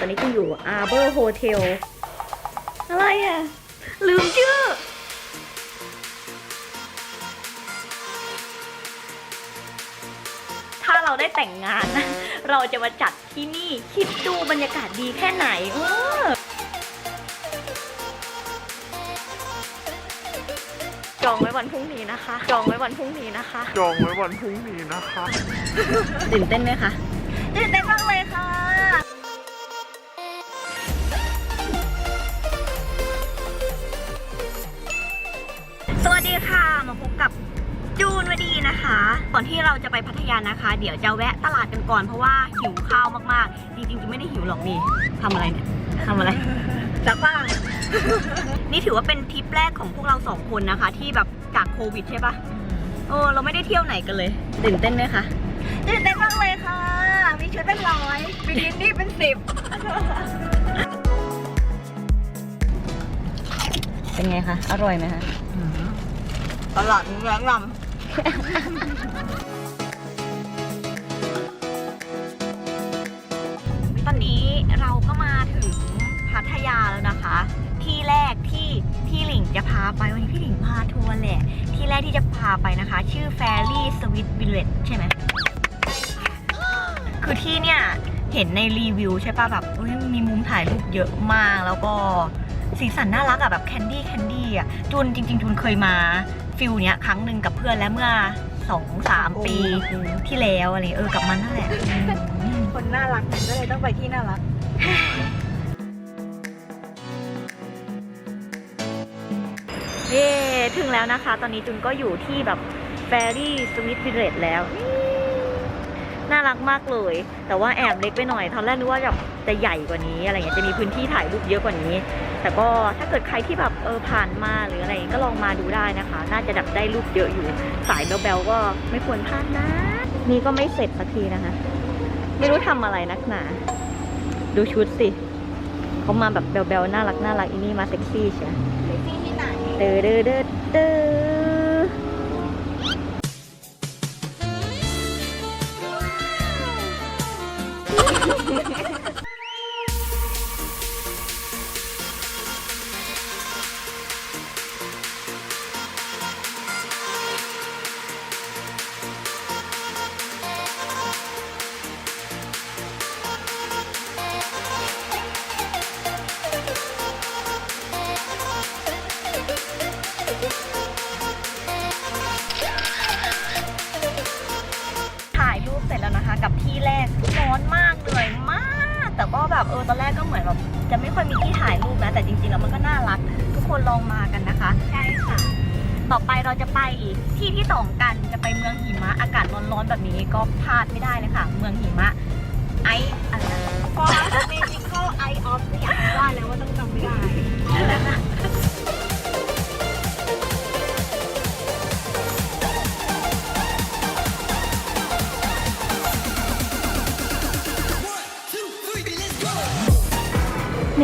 ตอนนี้กูอยู่ Arbor Hotel อะไรอะ ลืมชื่อ ถ้าเราได้แต่งงานนะเราจะมาจัดที่นี่ คิดดูบรรยากาศดีแค่ไหนเออจองไว้วันพรุ่งนี้นะคะ จองไว้วันพรุ่งนี้นะคะ จองไว้วันพรุ่งนี้นะคะ ตื่นเต้นไหมคะ ตื่นเต้นมากเลยค่ะ มาพบกับจูนวดีนะคะ ก่อนที่เราจะไปพัทยานะคะ เดี๋ยวจะแวะตลาดกันก่อนเพราะว่าหิวข้าวมากๆ จริงๆจะไม่ได้หิวหรอกนี่ทำอะไรเนี่ยทำอะไรซักผ้านี่ถือว่าเป็นทริปแรกของพวกเราสองคนนะคะ ที่แบบจากโควิดใช่ปะโอ้เราไม่ได้เที่ยวไหนกันเลยตื่นเต้นไหมคะตื่นเต้นมากเลยค่ะ มีชุดเป็นร้อยบิกินี่เป็นสิบเป็นไงคะ อร่อยไหมคะ ตลาดนี้แนะนตอนนี้เราก็มาถึงพัทยาแล้วนะคะ ที่แรกที่พี่หลิงจะพาไปวันนี้พี่หลิงพาทัวร์แหละ ที่แรกที่จะพาไปนะคะ ชื่อ Fairy Sweet Village ใช่ไหมคือที่เนี่ยเห็นในรีวิวใช่ป่ะแบบมีมุมถ่ายรูปเยอะมากแล้วก็สีสันน่ารักอะแบบแคนดี้แคนดี้อะจูนจริง ๆจูนเคยมา ฟิลเนี้ยครั้งหนึ่งกับเพื่อนแล้วเมื่อสองสามปีที่แล้วอะไรเออกับมันนั่นแหละอืมำคนน่ารักก็เลยต้องไปที่น่ารัก เย้ถึงแล้วนะคะ ตอนนี้จุนก็อยู่ที่แบบ Fairy Sweet Village แล้วนี่น่ารักมากเลย แต่ว่าแอบเล็กไปหน่อย ตอนแรกนึกว่าแบบจะใหญ่กว่านี้อะไรเงี้ยจะมีพื้นที่ถ่ายรูปเยอะกว่านี้ แต่ก็ถ้าเกิดใครที่แบบเออผ่านมาหรืออะไรก็ลองมาดูได้นะคะ น่าจะดับได้รูปเยอะอยู่ สายแบลๆก็ไม่ควรพลาดนะ นี่ก็ไม่เสร็จสักทีนะคะ ไม่รู้ทำอะไรนักหนา ดูชุดสิเขามาแบบแบลๆน่ารักน่ารักอีนี่มาเซ็กซี่ใช่ไปที่ที่ไหนเด้อเด้อเด้อเด้อ แต่ก็แบบเออตอนแรกก็เหมือนแบบจะไม่ค่อยมีที่ถ่ายรูปนะแต่จริงๆแล้วมันก็น่ารัก ทุกคนลองมากันนะคะ ใช่ค่ะ ต่อไปเราจะไปที่ที่สองกันจะไปเมืองหิมะอากาศร้อนๆแบบนี้ก็พลาดไม่ได้เลยค่ะ เมืองหิมะไออะไรนะฟอร์สเมจิคอลไอออฟสยามว่าแล้วว่าต้องจำไม่ได้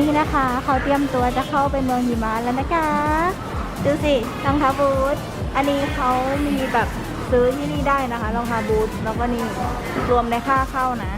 นี่นะคะ เขาเตรียมตัวจะเข้าไปเมืองหิมะแล้วนะคะ ดูสิรองเท้าบูทอันนี้เขามีแบบซื้อที่นี่ได้นะคะรองเท้าบูทแล้วก็นี่รวมในค่าเข้านะ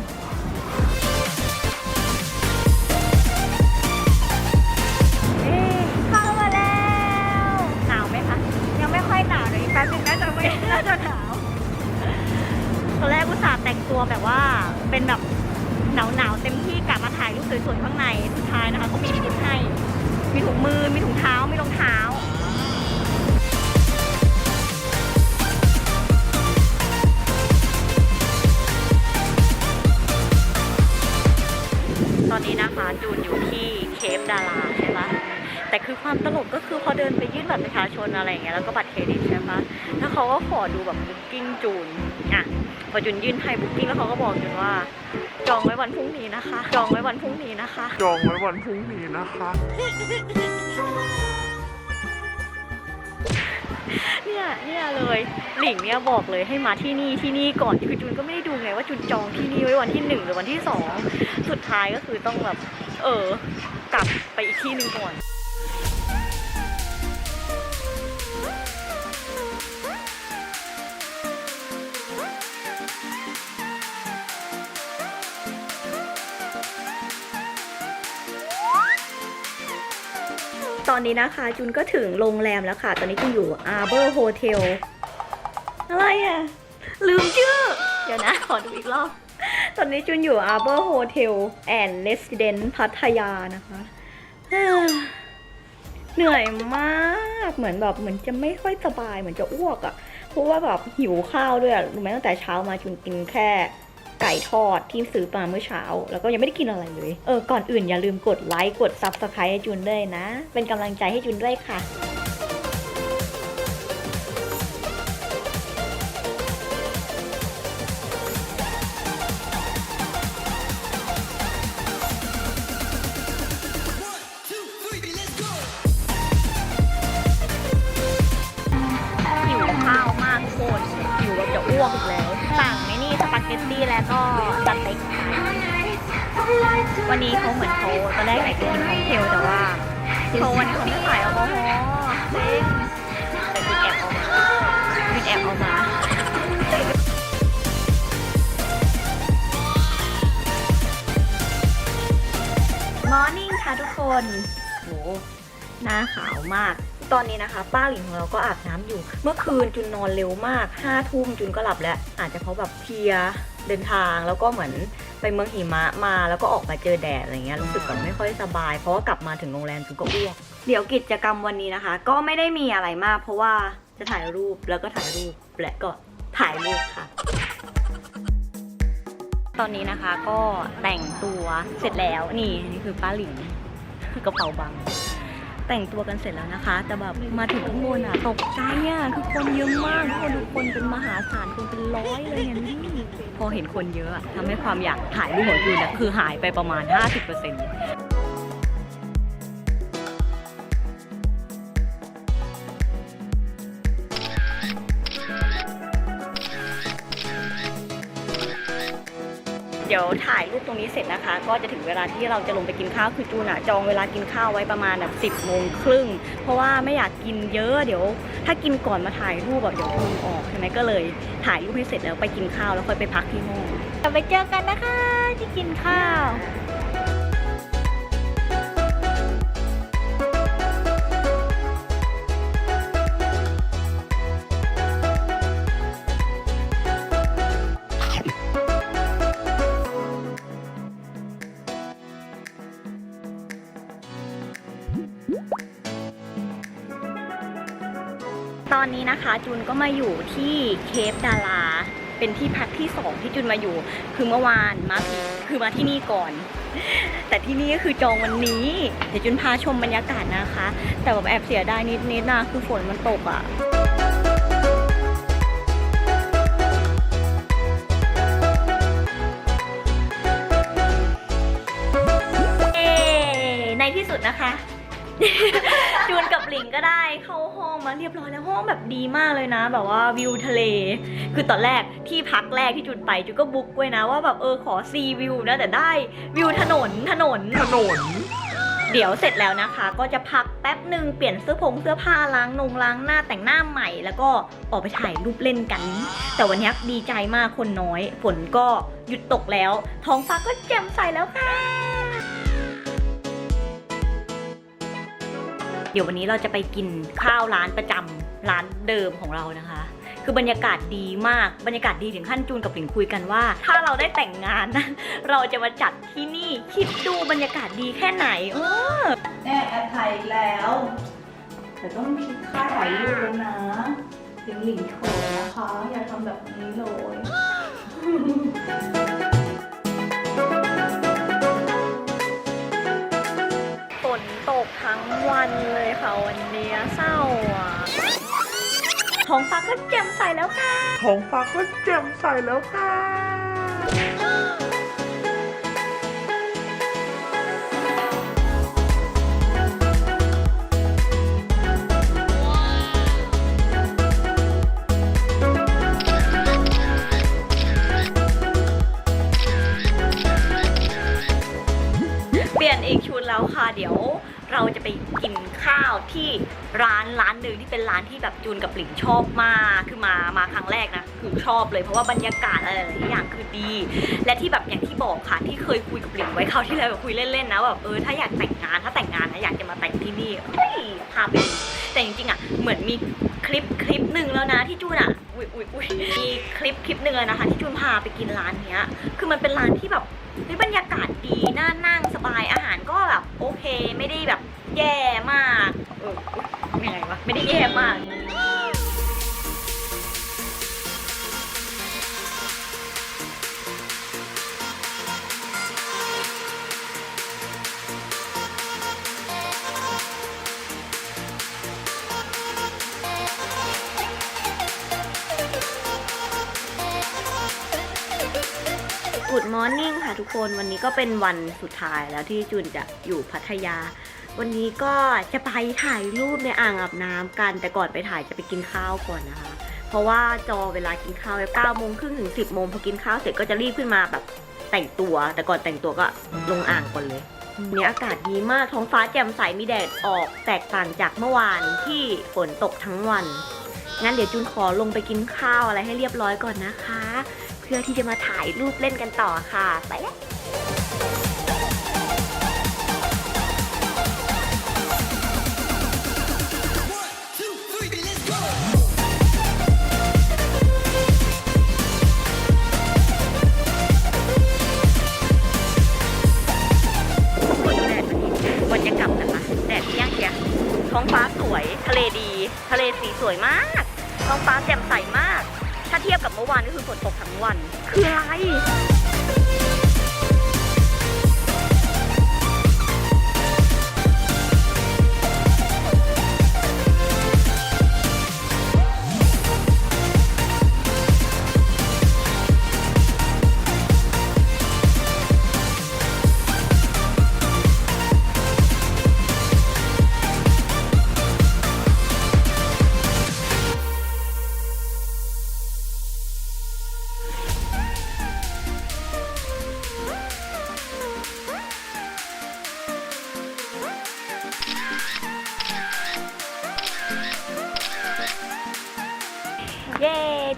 นนี้นะคะจูนอยู่ที่เคฟดาราใช่ปะแต่คือความตลกก็คือพอเดินไปยื่นบัตรประชาชนอะไรอย่างเงี้ยแล้วก็บัตรเครดิตใช่ปะแล้วเขาก็ขอดูแบบบุ๊กิ้งจูนอะพอจูนยื่นให้บุ๊กิ้งแล้วเขาก็บอกจูนว่า จองไว้วันพรุ่งนี้นะคะ จองไว้วันพรุ่งนี้นะคะ จองไว้วันพรุ่งนี้นะคะ เนี่ยเนี่ยเลยหลิงเนี่ยบอกเลยให้มาที่นี่ที่นี่ก่อนคือจูนก็ไม่ได้ดูไงว่าจูนจองที่นี่ไว้วันที่หนึ่งหรือวันที่สองสุดท้ายก็คือต้องแบบเออกลับไปอีกที่หนึ่งก่อน ตอนนี้นะคะจุนก็ถึงโรงแรมแล้วค่ะ ตอนนี้จุนอยู่ Arbor Hotel อะไรอะ ลืมชื่อ เดี๋ยวนะ ขอดูอีกรอบ ตอนนี้จุนอยู่ Arbor Hotel and Residence พัทยานะคะ เหนื่อยมากเหมือนแบบเหมือนจะไม่ค่อยสบายเหมือนจะอ้วกอะ่ะ เพราะว่าแบบหิวข้าวด้วยรู้ไหมตั้งแต่เช้ามาจุนกินแค่ ไก่ทอดที่ซื้อมาเมื่อเช้า แล้วก็ยังไม่ได้กินอะไรเลย เออ ก่อนอื่นอย่าลืมกดไลค์ กด Subscribe ให้จุนด้วยนะ เป็นกำลังใจให้จุนด้วยค่ะหิวข้าวมากโคตรหิวแบบจะอ้วกอีกแล้ว ก็สเต็กวันนี้เขาเหมือนเขาตอนแรกไหนจะกินค็อกเทลแต่ว่าเขาวันนี้เขาไม่ขายแอลกอฮอล์เซ็งแต่คุณแอบเอามาคุณแอบเอามา มอร์นิ่งค่ะทุกคนโหหน้าขาวมากตอนนี้นะคะ ป้าหลิงของเราก็อาบน้ำอยู่ เมื่อคืนจุนนอนเร็วมากห้าทุ่มจุนก็หลับแล้ว อาจจะเพราะแบบเพลีย เดินทางแล้วก็เหมือนไปเมืองหิมะมาแล้วก็ออกมาเจอแดดอะไรเงี้ยรู้สึกแบบไม่ค่อยสบาย เพราะว่ากลับมาถึงโรงแรมจุนก็อ้วกเดี๋ยวกิจกรรมวันนี้นะคะ ก็ไม่ได้มีอะไรมาก เพราะว่าจะถ่ายรูปแล้วก็ถ่ายรูปและก็ถ่ายรูปค่ะ ตอนนี้นะคะก็แต่งตัวเสร็จแล้วนี่นี่คือป้าหลิงกระเป๋าบัง แต่งตัวกันเสร็จแล้วนะคะ แต่แบบมาถึงข้างบนอะตกใจอะคือคนเยอะมากทุกคนทุกคนเป็นมหาศาลคนเป็นร้อยเลยเนี่ยนี่พอเห็นคนเยอะอะทำให้ความอยากถ่ายรูปของจูนอะคือหายไปประมาณ 50%เดี๋ยวถ่ายรูปตรงนี้เสร็จนะคะ ก็จะถึงเวลาที่เราจะลงไปกินข้าวคือจูนอะจองเวลากินข้าวไว้ประมาณแบบสิบโมงครึ่งเพราะว่าไม่อยากกินเยอะเดี๋ยว ถ้ากินก่อนมาถ่ายรูปแบบเดี๋ยวพุงออกใช่ไหมก็เลย ถ่ายรูปให้เสร็จแล้วไปกินข้าวแล้วค่อยไปพักที่ห้องไปเจอกันนะคะที่กินข้าว นี้นะคะจูนก็มาอยู่ที่เคปดาราเป็นที่พักที่สองที่จูนมาอยู่ คือเมื่อวานมาผิดคือมาที่นี่ก่อน แต่ที่นี่ก็คือจองวันนี้เดี๋ยวจุนพาชมบรรยากาศนะคะ แต่แบบแอบเสียดายนิดๆนะคือฝนมันตกอะ่ะเย้ในที่สุดนะคะ จูนกับหลิงก็ได้เข้าห้องมาเรียบร้อยแล้วห้องแบบดีมากเลยนะ แบบว่าวิวทะเล คือตอนแรกที่พักแรกที่จูนไปจูนก็บุ๊กไว้นะว่าแบบเออขอซีวิวนะแต่ได้วิวถนนถนนถนน เดี๋ยวเสร็จแล้วนะคะ ก็จะพักแป๊บหนึ่งเปลี่ยนเสื้อผงเสื้อผ้าล้างนงล้างหน้าแต่งหน้าใหม่ แล้วก็ออกไปถ่ายรูปเล่นกัน แต่วันนี้ดีใจมากคนน้อยฝนก็หยุดตกแล้วท้องฟ้าก็แจ่มใสแล้วค่ะ เดี๋ยววันนี้เราจะไปกินข้าวร้านประจำร้านเดิมของเรานะคะ คือบรรยากาศดีมาก บรรยากาศดีถึงขั้นจูนกับหลิงคุยกันว่า ถ้าเราได้แต่งงานนะเราจะมาจัดที่นี่คิดดูบรรยากาศดีแค่ไหน เออแน่แอดไทยแล้วแต่ต้องคิดค่าถ่ายรูปแล้วนะหลิงหลิงโถนะคะอย่าทำแบบนี้เลย วันเลยค่ะวันนี้เศร้าอะท้องฟ้าก็แจ่มใสแล้วค่ะท้องฟ้าก็แจ่มใสแล้วค่ะวเปลี่ยนอีกชุดแล้วค่ะเดี๋ยว เราจะไปกินข้าวที่ร้านร้านหนึ่งที่เป็นร้านที่แบบจูนกับหลิงชอบมากคือมามาครั้งแรกนะคือชอบเลยเพราะว่าบรรยากาศอะไรหลายอย่างคือดี และที่แบบอย่างที่บอกค่ะที่เคยคุยกับหลิงไว้คราวที่แล้วแบบคุยเล่นๆนะแบบเออถ้าอยากแต่งงานถ้าแต่งงานนะอยากจะมาแต่งที่นี่เฮ้ยพาไปแต่จริงๆอะเหมือนมีคลิปคลิปหนึ่งแล้วนะที่จูนอะอุ้ยอุ้ยอุ้ยมีคลิปคลิปหนึ่งแล้วนะคะที่จูนพาไปกินร้านเนี้ย คือมันเป็นร้านที่แบบเฮ้ยบรรยากาศดีน่านั่งสบายอาหารก็แบบโอเค ไม่ได้แบบ แย่มากเอออุ๊ยยังไงวะไม่ได้แย่มาก Good Morning ค่ะทุกคนวันนี้ก็เป็นวันสุดท้ายแล้วที่จุนจะอยู่พัทยา วันนี้ก็จะไปถ่ายรูปในอ่างอาบน้ำกัน แต่ก่อนไปถ่ายจะไปกินข้าวก่อนนะคะ เพราะว่าจอเวลากินข้าวเก้าโมงครึ่งถึงสิบโมงพอกินข้าวเสร็จก็จะรีบขึ้นมาแบบแต่งตัว แต่ก่อนแต่งตัวก็ลงอ่างก่อนเลยวันนี้อากาศดีมากท้องฟ้าแจ่มใสมีแดดออกแตกต่างจากเมื่อวานที่ฝนตกทั้งวัน งั้นเดี๋ยวจูนขอลงไปกินข้าวอะไรให้เรียบร้อยก่อนนะคะ เพื่อที่จะมาถ่ายรูปเล่นกันต่อค่ะ ไปแล้ว วัน คืออะไร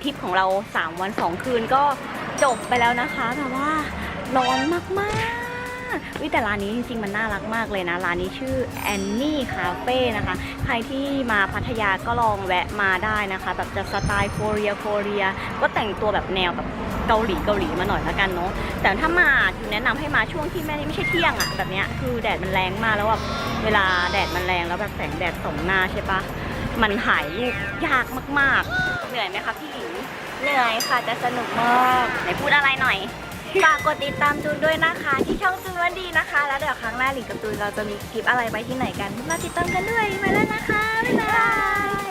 ทริปของเรา 3 วัน 2 คืนก็จบไปแล้วนะคะแต่ว่าร้อนมากๆวิแต่ร้านนี้จริงๆมันน่ารักมากเลยนะ ร้านนี้ชื่อแอนนี่คาเฟ่นะคะ ใครที่มาพัทยาก็ลองแวะมาได้นะคะ แบบจะสไตล์โคเรียโคเรีย ก็แต่งตัวแบบแนวแบบเกาหลีเกาหลีมาหน่อยละกันเนาะแต่ถ้ามาอยู่แนะนำให้มาช่วงที่ไม่ไม่ใช่เที่ยงอะแบบเนี้ยคือแดดมันแรงมากแล้วแบบเวลาแดดมันแรงแล้วแบบแสงแดดส่องหน้าใช่ปะมันถ่ายรูปยากมาก ๆ เหนื่อยไหมคะพี่หญิง เหนื่อยค่ะแต่สนุกมากไหนพูดอะไรหน่อย ฝากกดติดตามจูนด้วยนะคะ ที่ช่องจูนวันดีนะคะ แล้วเดี๋ยวครั้งหน้าหลิงกับจูนเราจะมีคลิปอะไรไปที่ไหนกัน มาติดตามกันด้วยไปแล้วนะคะบ๊ายบาย